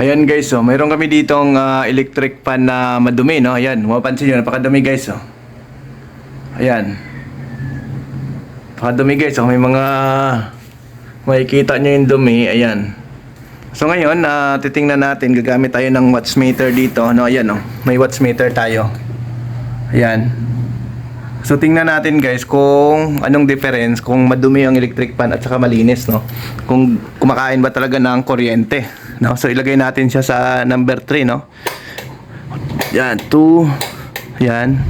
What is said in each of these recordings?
Ayan guys, oh, mayroon kami ditong ah, electric fan na madumi, no? Ayan, mapapansin nyo, napakadumi guys, oh. Ayan. Napakadumi guys, oh. May mga makikita nyo yung dumi, ayan. So ngayon, ah, titingnan natin, gagamit tayo ng watts meter dito, no? Ayan, oh. May watts meter tayo. Ayan. So tingnan natin guys kung anong difference kung madumi ang electric fan at saka malinis no. Kung kumakain ba talaga ng kuryente, no? So ilagay natin siya sa number 3 no. Yan, 2. Yan.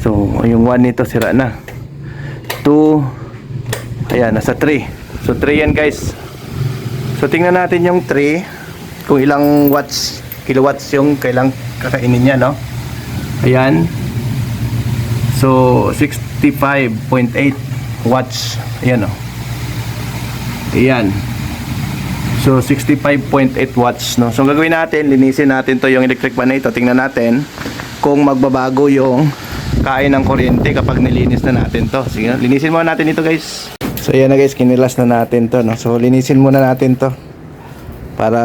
So yung 1 nito sira na. 2. Ayan, nasa 3. So 3 yan guys. So tingnan natin yung 3 kung ilang watts, kilowatts yung kailang kakainin niya no. Ayan. So, 65.8 watts. Ayan o. Ayan. So, 65.8 watts. No? So, gagawin natin, linisin natin to yung electric fan na ito. Tingnan natin kung magbabago yung kain ng kuryente kapag nilinis na natin to. Sige, linisin muna natin ito guys. So, ayan na guys, kinilas na natin to. No? So, linisin muna natin to para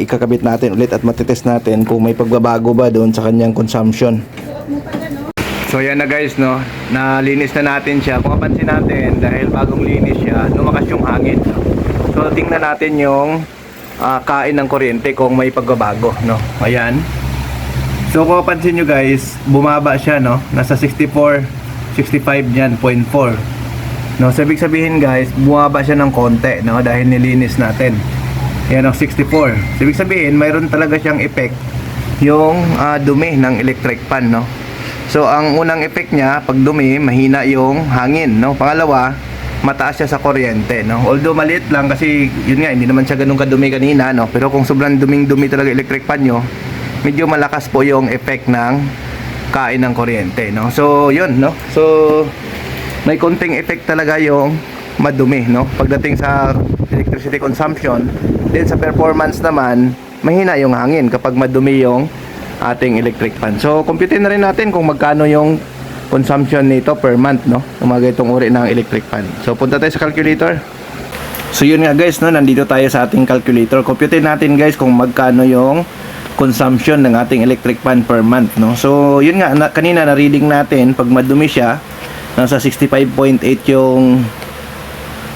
ikakabit natin ulit at matitest natin kung may pagbabago ba doon sa kanyang consumption. So yan na guys no, nalinis na natin siya. Kung mapansin natin dahil bagong linis siya, lumakas yung hangin. No? So tingnan natin yung ah, kain ng kuryente kung may pagbabago no. Ayan. So kung mapansin nyo guys, bumaba siya no, nasa 64, 65 niyan, 0.4. No, so sabihin guys, bumaba siya ng konti no dahil nilinis natin. Yan ang 64. So sabihin, mayroon talaga siyang effect yung ah, dumi ng electric fan no. So ang unang effect niya pag dumi mahina yung hangin no. Pangalawa, mataas siya sa kuryente no. Although maliit lang kasi yun nga hindi naman siya ganun kadumi kanina no. Pero kung sobrang duming-dumi talaga electric fan nyo, medyo malakas po yung effect ng kain ng kuryente no. So yun no. So may konting effect talaga yung madumi no. Pagdating sa electricity consumption, then sa performance naman mahina yung hangin kapag madumi yung ating electric fan. So, computerin na rin natin kung magkano yung consumption nito per month, no? Ng mga ganitong uri ng electric fan. So, punta tayo sa calculator. So, yun nga guys, no? Nandito tayo sa ating calculator. Computerin natin guys kung magkano yung consumption ng ating electric fan per month, no? So, yun nga, na, kanina na-reading natin, pag madumi siya, nasa 65.8 yung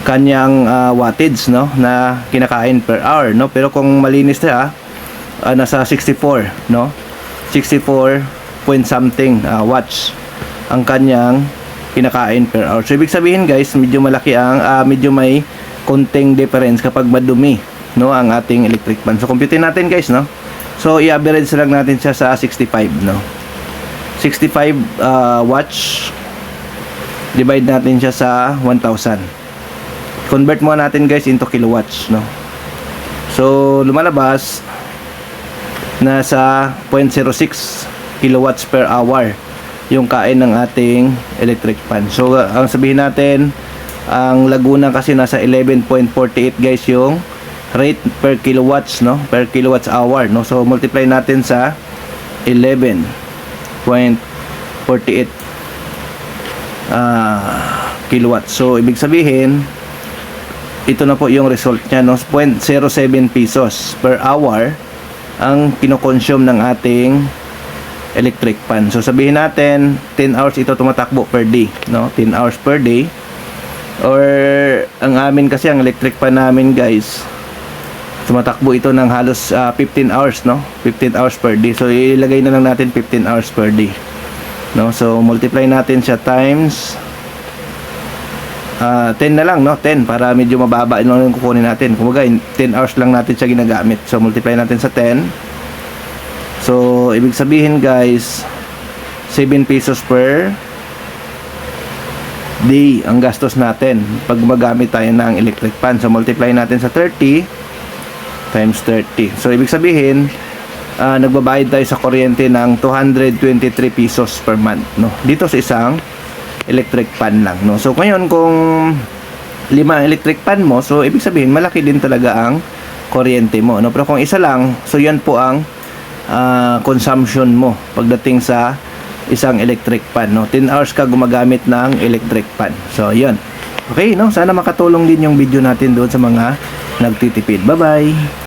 kanyang ah, wattage no na kinakain per hour no pero kung malinis siya ah, nasa 64 no 64 point something ah, watts ang kanyang kinakain per hour. So ibig sabihin guys medyo malaki ang ah, medyo may konting difference kapag madumi no ang ating electric fan. So compute natin guys no? So i-average lang natin siya sa 65 no? 65 ah, watts divide natin siya sa 1000 convert mo natin guys into kilowatts no? So lumalabas nasa 0.06 kilowatts per hour yung kain ng ating electric fan. So uh, ang sabihin natin ang Laguna kasi nasa 11.48 guys yung rate per kilowatts no? Per kilowatts hour no? So multiply natin sa 11.48 ah kilowatts. So ibig sabihin ito na po yung result niya no? 0.07 pesos per hour ang kinokonsume ng ating electric fan so sabihin natin 10 hours ito tumatakbo per day no? 10 hours per day. Or ang amin kasi ang electric fan namin guys tumatakbo ito ng halos ah, 15 hours no? 15 hours per day. So ilagay na lang natin 15 hours per day no? So multiply natin siya times Ah, 10 na lang no? 10 para medyo mababa yung kukunin natin. Kumbaga in 10 hours lang natin siya ginagamit. So multiply natin sa 10 so ibig sabihin guys 7 pesos per day ang gastos natin pag magamit tayo ng electric fan. So multiply natin sa 30 times 30 so ibig sabihin ah, nagbabayad tayo sa kuryente ng 223 pesos per month no? Dito sa isang electric fan lang no? So ngayon kung lima ang electric fan mo so ibig sabihin malaki din talaga ang kuryente mo no? Pero kung isa lang so yan po ang ah, consumption mo pagdating sa isang electric fan no? 10 hours ka gumagamit ng electric fan so yun. Okay no? Sana makatulong din yung video natin doon sa mga nagtitipid. Bye bye